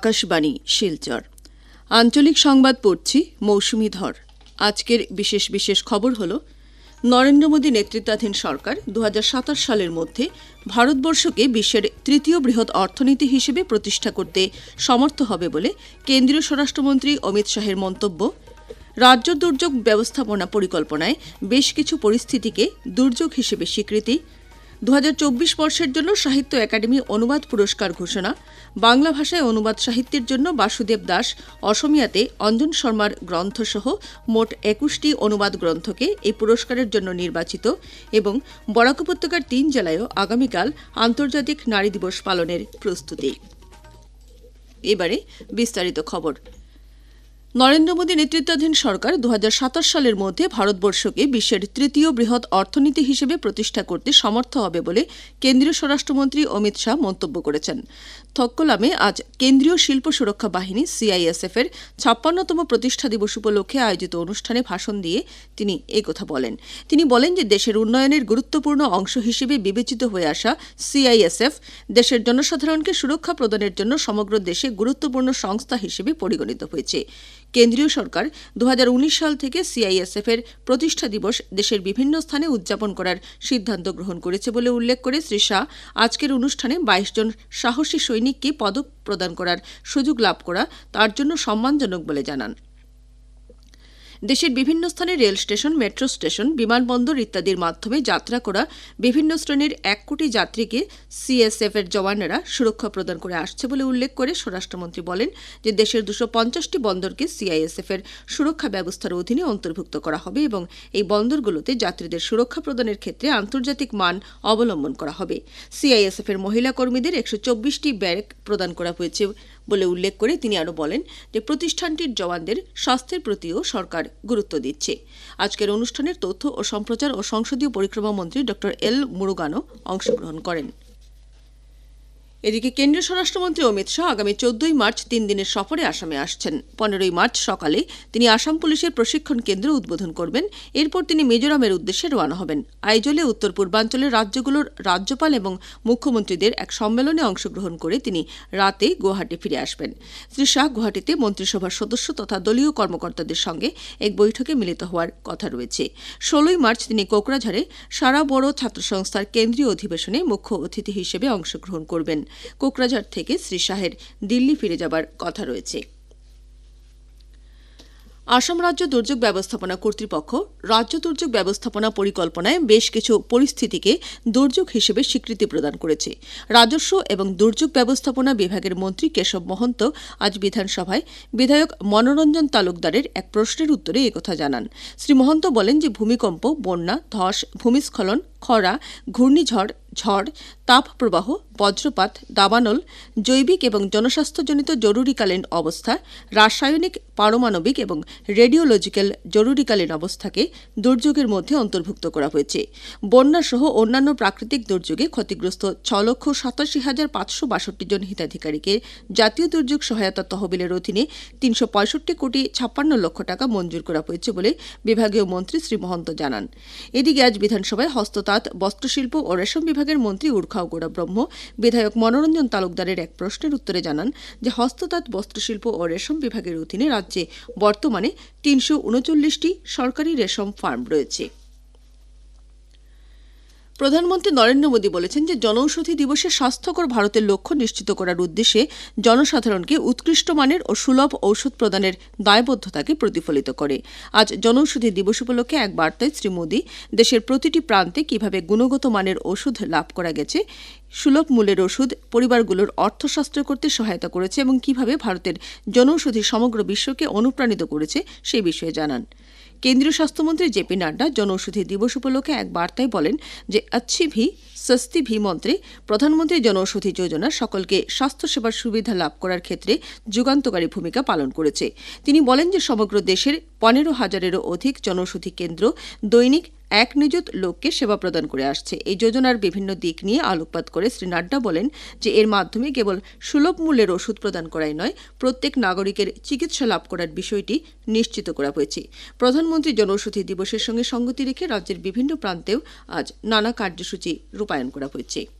আকাশবাণী, শিলচর। আঞ্চলিক সংবাদ পড়ছি মৌসুমি ধর আজকের বিশেষ বিশেষ খবর হল, নরেন্দ্র মোদী নেতৃত্বাধীন সরকার দু সালের মধ্যে ভারতবর্ষকে বিশ্বের তৃতীয় বৃহৎ অর্থনীতি হিসেবে প্রতিষ্ঠা করতে সমর্থ হবে বলে কেন্দ্রীয় স্বরাষ্ট্রমন্ত্রী অমিত শাহের মন্তব্য। রাজ্য দুর্যোগ ব্যবস্থাপনা পরিকল্পনায় বেশ কিছু পরিস্থিতিকে দুর্যোগ হিসেবে স্বীকৃতি দু হাজার চব্বিশ বর্ষের জন্য সাহিত্য একাডেমি অনুবাদ পুরস্কার ঘোষণা, বাংলা ভাষায় অনুবাদ সাহিত্যের জন্য বাসুদেব দাস অসমিয়াতে অঞ্জন শর্মার গ্রন্থসহ মোট একুশটি অনুবাদ গ্রন্থকে এই পুরস্কারের জন্য নির্বাচিত এবং বরাক উপত্যকার তিন জেলায়ও আগামীকাল আন্তর্জাতিক নারী দিবস পালনের প্রস্তুতি। এবারে বিস্তারিত খবর। নরেন্দ্র মোদী নেতৃত্বাধীন সরকার দু হাজার সাতাশ সালের মধ্যে ভারতবর্ষকে বিশ্বের তৃতীয় বৃহৎ অর্থনীতি হিসেবে প্রতিষ্ঠা করতে সমর্থ হবে বলে কেন্দ্রীয় স্বরাষ্ট্রমন্ত্রী অমিত শাহ মন্তব্য করেছেন। থক্কলামে আজ কেন্দ্রীয় শিল্প সুরক্ষা বাহিনী সিআইএসএফ এর ছাপ্পান্নতম প্রতিষ্ঠা দিবস উপলক্ষে আয়োজিত অনুষ্ঠানে ভাষণ দিয়ে তিনি কথা বলেন। তিনি বলেন যে দেশের উন্নয়নের গুরুত্বপূর্ণ অংশ হিসেবে বিবেচিত হয়ে আসা সিআইএসএফ দেশের জনসাধারণকে সুরক্ষা প্রদানের জন্য সমগ্র দেশে গুরুত্বপূর্ণ সংস্থা হিসেবে পরিগণিত হয়েছে। কেন্দ্রীয় সরকার দু হাজার উনিশ সাল থেকে সিআইএসএফ এর প্রতিষ্ঠা দিবস দেশের বিভিন্ন স্থানে উদযাপন করার সিদ্ধান্ত গ্রহণ করেছে বলে উল্লেখ করে শ্রী শাহ আজকের অনুষ্ঠানে বাইশ জন সাহসী সৈনিককে পদক প্রদান করার সুযোগ লাভ করা তার জন্য সম্মানজনক বলে জানান। দেশের বিভিন্ন স্থানে রেল স্টেশন, মেট্রো স্টেশন, বিমানবন্দর ইত্যাদির মাধ্যমে যাত্রা করা বিভিন্ন শ্রেণির এক কোটি যাত্রীকে সিএসএফ এর জওয়ানেরা সুরক্ষা প্রদান করে আসছে বলে উল্লেখ করে স্বরাষ্ট্রমন্ত্রী বলেন যে দেশের দুশো পঞ্চাশটি বন্দরকে সিআইএসএফ এর সুরক্ষা ব্যবস্থার অধীনে অন্তর্ভুক্ত করা হবে এবং এই বন্দরগুলোতে যাত্রীদের সুরক্ষা প্রদানের ক্ষেত্রে আন্তর্জাতিক মান অবলম্বন করা হবে। সিআইএসএফ এর মহিলা কর্মীদের একশো চব্বিশটি ব্যারেক প্রদান করা হয়েছে বলে উল্লেখ করে তিনি আরও বলেন যে প্রতিষ্ঠানটির জওয়ানদের স্বাস্থ্যের প্রতিও সরকার গুরুত্ব দিচ্ছে। আজকের অনুষ্ঠানের তথ্য ও সম্প্রচার ও সংসদীয় পরিক্রমা মন্ত্রী ড এল মুরুগানও অংশগ্রহণ করেন। এদিকে কেন্দ্রীয় স্বরাষ্ট্রমন্ত্রী অমিত শাহ আগামী চোদ্দই মার্চ তিন দিনের সফরে আসামে আসছেন। পনেরোই মার্চ সকালে তিনি আসাম পুলিশের প্রশিক্ষণ কেন্দ্র উদ্বোধন করবেন। এরপর তিনি মিজোরামের উদ্দেশ্যে রওনা হবেন। আইজলে উত্তর পূর্বাঞ্চলের রাজ্যগুলোর রাজ্যপাল এবং মুখ্যমন্ত্রীদের এক সম্মেলনে অংশগ্রহণ করে তিনি রাতে গুয়াহাটি ফিরে আসবেন। শ্রী শাহ গুয়াহাটিতে মন্ত্রিসভার সদস্য তথা দলীয় কর্মকর্তাদের সঙ্গে এক বৈঠকে মিলিত হওয়ার কথা রয়েছে। ষোলোই মার্চ তিনি কোকরাঝাড়ে সারা বড় ছাত্র সংস্থার কেন্দ্রীয় অধিবেশনে মুখ্য অতিথি হিসেবে অংশগ্রহণ করবেন। কোকরাঝাড় থেকে শ্রী শাহের দিল্লি ফিরে যাবার কথা রয়েছে। আসাম রাজ্য দুর্যোগ ব্যবস্থাপনা কর্তৃপক্ষ রাজ্য দুর্যোগ ব্যবস্থাপনা পরিকল্পনায় বেশ কিছু পরিস্থিতিকে দুর্যোগ হিসেবে স্বীকৃতি প্রদান করেছে। রাজস্ব এবং দুর্যোগ ব্যবস্থাপনা বিভাগের মন্ত্রী কেশব মহন্ত আজ বিধানসভায় বিধায়ক মনোরঞ্জন তালুকদারের এক প্রশ্নের উত্তরে একথা জানান। শ্রী মহন্ত বলেন যে ভূমিকম্প, বন্যা, ধস, ভূমিস্খলন, খরা, ঘূর্ণিঝড় ঝড় তাপপ্রবাহ বজ্রপাত, দাবানল, জৈবিক এবং জনস্বাস্থ্যজনিত জরুরিকালীন অবস্থা, রাসায়নিক, পারমাণবিক এবং রেডিওলজিক্যাল জরুরিকালীন অবস্থাকে দুর্যোগের মধ্যে অন্তর্ভুক্ত করা হয়েছে। বন্যাসহ অন্যান্য প্রাকৃতিক দুর্যোগে ক্ষতিগ্রস্ত ছ লক্ষ সাতাশি হাজার পাঁচশো বাষট্টি জন হিতাধিকারীকে জাতীয় দুর্যোগ সহায়তা তহবিলের অধীনে তিনশো পঁয়ষট্টি কোটি ছাপ্পান্ন লক্ষ টাকা মঞ্জুর করা হয়েছে বলে বিভাগীয় মন্ত্রী শ্রী মহন্ত জানান। এদিকে আজ বিধানসভায় হস্ততাঁত, বস্ত্রশিল্প ও রেশম বিভাগের মন্ত্রী উর্খাও গোড়া ব্রহ্ম, বিধায়ক মনোরঞ্জন তালুকদারের এক প্রশ্নের উত্তরে জানান যে হস্ততাঁত, বস্ত্রশিল্প ও রেশম বিভাগের অধীনে রাজ্যে বর্তমানে তিনশো উনচল্লিশটি সরকারি রেশম ফার্ম রয়েছে। প্রধানমন্ত্রী নরেন্দ্র মোদী বলেছেন যে জনৌষধি দিবসে স্বাস্থ্যকর ভারতের লক্ষ্য নিশ্চিত করার উদ্দেশ্যে জনসাধারণকে উৎকৃষ্ট মানের ও সুলভ ঔষধ প্রদানের দায়বদ্ধতাকে প্রতিফলিত করে। আজ জনৌষধি দিবস উপলক্ষে এক বার্তায় শ্রী মোদী, দেশের প্রতিটি প্রান্তে কীভাবে গুণগত মানের ওষুধ লাভ করা গেছে, সুলভ মূল্যের ওষুধ পরিবারগুলোর অর্থশাস্ত্র করতে সহায়তা করেছে এবং কীভাবে ভারতের জনৌষধি সমগ্র বিশ্বকে অনুপ্রাণিত করেছে সেই বিষয়ে জানান। কেন্দ্রীয় স্বাস্থ্যমন্ত্রী জেপি নাড্ডা জনৌষধি দিবস উপলক্ষে এক বার্তায় বলেন যে আচ্ছি ভি সস্তি ভি মন্ত্রে প্রধানমন্ত্রী জনৌষধি যোজনা সকলকে স্বাস্থ্যসেবার সুবিধা লাভ করার ক্ষেত্রে যুগান্তকারী ভূমিকা পালন করেছে। তিনি বলেন যে, সমগ্র দেশের পনেরো হাজারেরও অধিক জনৌষধি কেন্দ্র দৈনিক এক নিযুত লোককে সেবা প্রদান করে আসছে। এই যোজনার বিভিন্ন দিক নিয়ে আলোকপাত করে শ্রী নাড্ডা বলেন যে, এর মাধ্যমে কেবল সুলভ মূল্যের ওষুধ প্রদান করাই নয়, প্রত্যেক নাগরিকের চিকিৎসা লাভ করার বিষয়টি নিশ্চিত করা হয়েছে। প্রধানমন্ত্রী জনৌষধি দিবসের সঙ্গে সঙ্গতি রেখে রাজ্যের বিভিন্ন প্রান্তেও আজ নানা কার্যসূচি রূপায়ণ করা হয়েছে।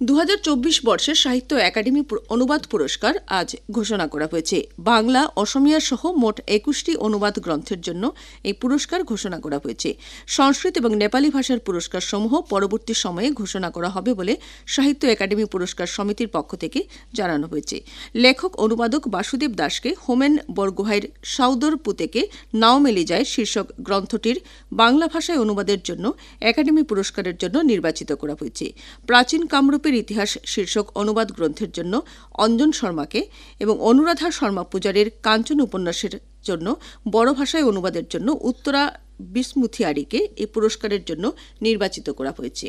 দু হাজার চব্বিশ বর্ষের সাহিত্য একাডেমি অনুবাদ পুরস্কার আজ ঘোষণা করা হয়েছে। বাংলা, অসমিয়া সহ মোট একুশটি অনুবাদ গ্রন্থের জন্য এই পুরস্কার ঘোষণা করা হয়েছে। সংস্কৃত এবং নেপালি ভাষার পুরস্কার সমূহ পরবর্তী সময়ে ঘোষণা করা হবে বলে সাহিত্য একাডেমি পুরস্কার সমিতির পক্ষ থেকে জানানো হয়েছে। লেখক অনুবাদক বাসুদেব দাসকে হোমেন বরগোহাইয়ের সাউদর পুতেকে নাও মেলে যায় শীর্ষক গ্রন্থটির বাংলা ভাষায় অনুবাদের জন্য একাডেমি পুরস্কারের জন্য নির্বাচিত করা হয়েছে। প্রাচীন কামরূপের ইতিহাস শীর্ষক অনুবাদ গ্রন্থের জন্য অঞ্জন শর্মাকে এবং অনুরাধা শর্মা পূজারের কাঞ্চন উপন্যাসের জন্য বড় ভাষায় অনুবাদের জন্য উত্তরা বিসমুথিয়ারিকে এই পুরস্কারের জন্য নির্বাচিত করা হয়েছে।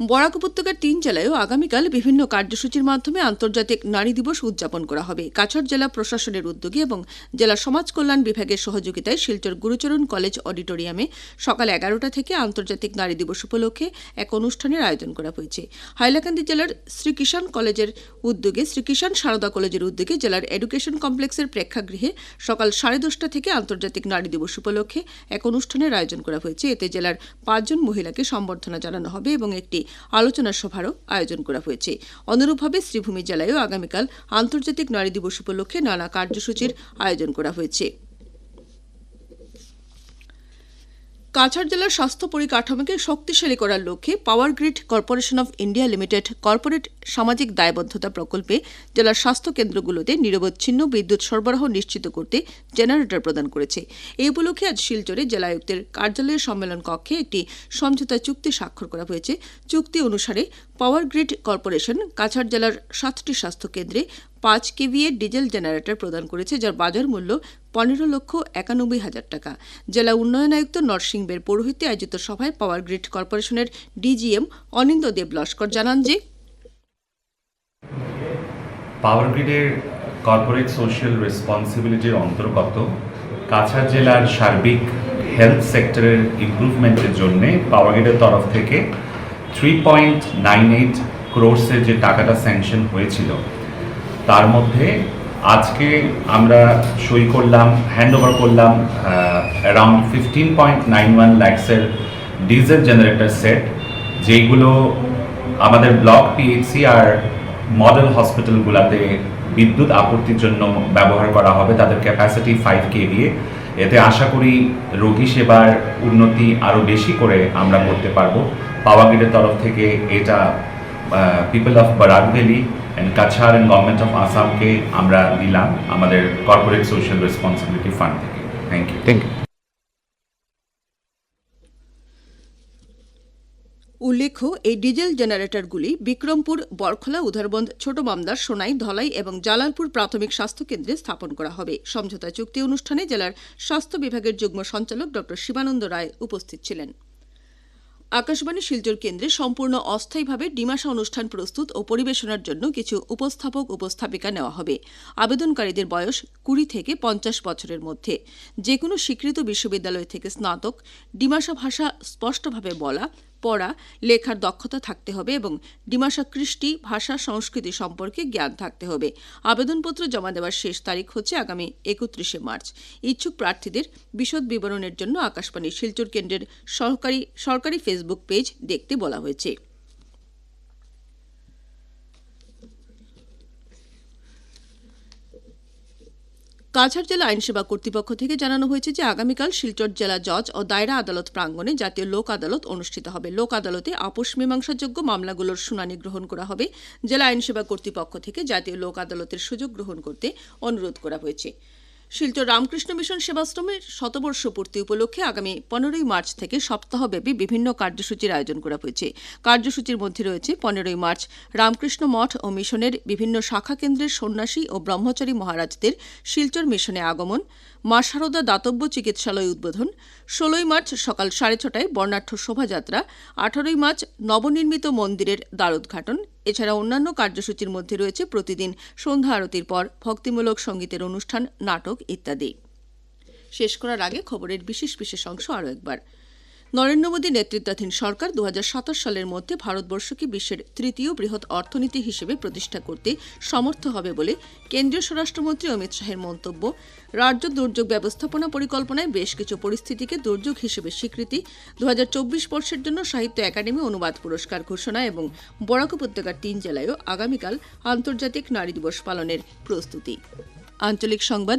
বরাক উপত্যকার তিন জেলায়ও আগামীকাল বিভিন্ন কার্যসূচির মাধ্যমে আন্তর্জাতিক নারী দিবস উদযাপন করা হবে। কাছাড় জেলা প্রশাসনের উদ্যোগে এবং জেলা সমাজ কল্যাণ বিভাগের সহযোগিতায় শিলচর গুরুচরণ কলেজ অডিটোরিয়ামে সকাল এগারোটা থেকে আন্তর্জাতিক নারী দিবস উপলক্ষে এক অনুষ্ঠানের আয়োজন করা হয়েছে। হাইলাকান্দি জেলার শ্রী কিষাণ কলেজের উদ্যোগে, শ্রী কিষাণ সারদা কলেজের উদ্যোগে জেলার এডুকেশন কমপ্লেক্সের প্রেক্ষাগৃহে সকাল সাড়ে দশটা থেকে আন্তর্জাতিক নারী দিবস উপলক্ষে এক অনুষ্ঠানের আয়োজন করা হয়েছে। এতে জেলার পাঁচজন মহিলাকে সম্বর্ধনা জানানো হবে এবং একটি আলোচনা সভারও আয়োজন করা হয়েছে। অনুরূপভাবে শ্রীভূমি জেলায়ও আগামীকাল আন্তর্জাতিক নারী দিবস উপলক্ষে নানা কার্যসূচির আয়োজন করা হয়েছে। কাছাড় জেলার স্বাস্থ্য পরিকাঠামোকে শক্তিশালী করার লক্ষ্যে power grid corporation of India limited corporate সামাজিক দায়বদ্ধতা প্রকল্পে জেলার স্বাস্থ্য কেন্দ্রগুলোতে নিরবচ্ছিন্ন বিদ্যুৎ সরবরাহ নিশ্চিত করতে জেনারেটর প্রদান করেছে। এই উপলক্ষে আজ শিলচরে জেলা আয়ুক্তের কার্যালয়ের সম্মেলন কক্ষে একটি সমঝোতা চুক্তি স্বাক্ষর করা হয়েছে। চুক্তি অনুসারে পাওয়ার গ্রিড কর্পোরেশন কাছাড় জেলার সাতটি স্বাস্থ্য কেন্দ্রে পাঁচ কেভিএ ডিজেল জেনারেটর প্রদান করেছে, যার বাজার মূল্য পনেরো লক্ষ একানব্বই হাজার টাকা। জেলা উন্নয়ন আয়ুক্ত নরসিংবের পৌরোহিত্যে আয়োজিত সভায় পাওয়ার গ্রিড কর্পোরেশনের ডিজিএম অনিন্দ দেব লস্কর জানান যে, পাওয়ার গ্রিডের কর্পোরেট সোশ্যাল রেসপন্সিবিলিটির অন্তর্গত কাছাড় জেলার সার্বিক হেলথ সেক্টরের ইম্প্রুভমেন্টের জন্য পাওয়ার গ্রিডের তরফ থেকে থ্রি পয়েন্ট নাইন এইট ক্রোর্সের যে টাকাটা স্যাংশন হয়েছিল তার মধ্যে আজকে আমরা সই করলাম হ্যান্ড ওভার করলাম around fifteen point nine one ল্যাক্সের diesel generator set যেইগুলো আমাদের ব্লক পিএইচসি আর মডেল হসপিটালগুলোতে বিদ্যুৎ আপত্তির জন্য ব্যবহার করা হবে, তাদের ক্যাপাসিটি ফাইভ কেভিএ এতে আশা করি রোগী সেবার উন্নতি আরও বেশি করে আমরা করতে পারব। পাওয়া তরফ থেকে এটা people of Barak valley and Cachar and government of আসামকে আমরা দিলাম আমাদের কর্পোরেট সোশ্যাল রেসপন্সিবিলিটি ফান্ড থেকে থ্যাংক ইউ থ্যাংক ইউ উল্লেখ্য এই ডিজেল জেনারেটরগুলি বিক্রমপুর বরখলা উধারবন্দ ছোট মামদার সোনাই ধলাই এবং জালালপুর প্রাথমিক স্বাস্থ্য কেন্দ্রে স্থাপন করা হবে। সমঝোতা চুক্তি অনুষ্ঠানে জেলার স্বাস্থ্য বিভাগের যুগ্ম সঞ্চালক ড শিবানন্দ রায় উপস্থিত ছিলেন। আকাশবাণী শিলচর কেন্দ্রে সম্পূর্ণ অস্থায়ীভাবে ডিমাশা অনুষ্ঠান প্রস্তুত ও পরিবেশনার জন্য কিছু উপস্থাপক উপস্থাপিকা নেওয়া হবে। আবেদনকারীদের বয়স কুড়ি থেকে পঞ্চাশ বছরের মধ্যে। যে কোনো স্বীকৃত বিশ্ববিদ্যালয় থেকে স্নাতক। ডিমাশা ভাষা স্পষ্টভাবে বলা। পড়া, লেখার দক্ষতা থাকতে হবে এবং ডিমাশা কৃষ্টি, ভাষা, সংস্কৃতি সম্পর্কে জ্ঞান থাকতে হবে। আবেদনপত্র জমা দেওয়ার শেষ তারিখ হচ্ছে আগামী একত্রিশে মার্চ। ইচ্ছুক প্রার্থীদের বিশদ বিবরণের জন্য আকাশবাণী শিলচর কেন্দ্রের সরকারি সরকারি ফেসবুক পেজ দেখতে বলা হয়েছে। কাছাড় জেলা আইনসেবা কর্তৃপক্ষ থেকে জানানো হয়েছে যে আগামীকাল শিলচর জেলা জজ ও দায়রা আদালত প্রাঙ্গণে জাতীয় লোক আদালত অনুষ্ঠিত হবে। লোক আদালতে আপোষ মীমাংসাযোগ্য মামলাগুলোর শুনানি গ্রহণ করা হবে। জেলা আইনসেবা কর্তৃপক্ষ থেকে জাতীয় লোক আদালতের সুযোগ গ্রহণ করতে অনুরোধ করা হয়েছে। শিলচর রামকৃষ্ণ মিশন সেবাশ্রমের শতবর্ষ পূর্তি উপলক্ষে আগামী পনেরোই মার্চ থেকে সপ্তাহব্যাপী বিভিন্ন কার্যসূচির আয়োজন করা হয়েছে। কার্যসূচির মধ্যে রয়েছে পনেরোই মার্চ রামকৃষ্ণ মঠ ও মিশনের বিভিন্ন শাখা কেন্দ্রের সন্ন্যাসী ও ব্রহ্মচারী মহারাজদের শিলচর মিশনে আগমন, মা শারদা দাতব্য চিকিৎসালয় উদ্বোধন, ষোলোই মার্চ সকাল সাড়ে ছটায় বর্ণাঢ্য শোভাযাত্রা, আঠারোই মার্চ নবনির্মিত মন্দিরের দ্বারোদ্ঘাটন এছাড়া অন্যান্য কার্যসূচির মধ্যে রয়েছে প্রতিদিন সন্ধ্যা আরতির পর, ভক্তিমূলক সঙ্গীতের অনুষ্ঠান, নাটক ইত্যাদি। শেষ করার আগে খবরের বিশেষ বিশেষ অংশ আরও একবার। নরেন্দ্র মোদী নেতৃত্বাধীন সরকার দু হাজার সাতাশ সালের মধ্যে ভারতবর্ষকে বিশ্বের তৃতীয় বৃহৎ অর্থনীতি হিসেবে প্রতিষ্ঠা করতে সমর্থ হবে বলে কেন্দ্রীয় স্বরাষ্ট্রমন্ত্রী অমিত শাহের মন্তব্য। রাজ্য দুর্যোগ ব্যবস্থাপনা পরিকল্পনায় বেশ কিছু পরিস্থিতিকে দুর্যোগ হিসেবে স্বীকৃতি দু হাজার চব্বিশ বর্ষের জন্য সাহিত্য একাডেমি অনুবাদ পুরস্কার ঘোষণা এবং বরাক উপত্যকার তিন জেলায়ও আগামীকাল আন্তর্জাতিক নারী দিবস পালনের প্রস্তুতি। আঞ্চলিক সংবাদ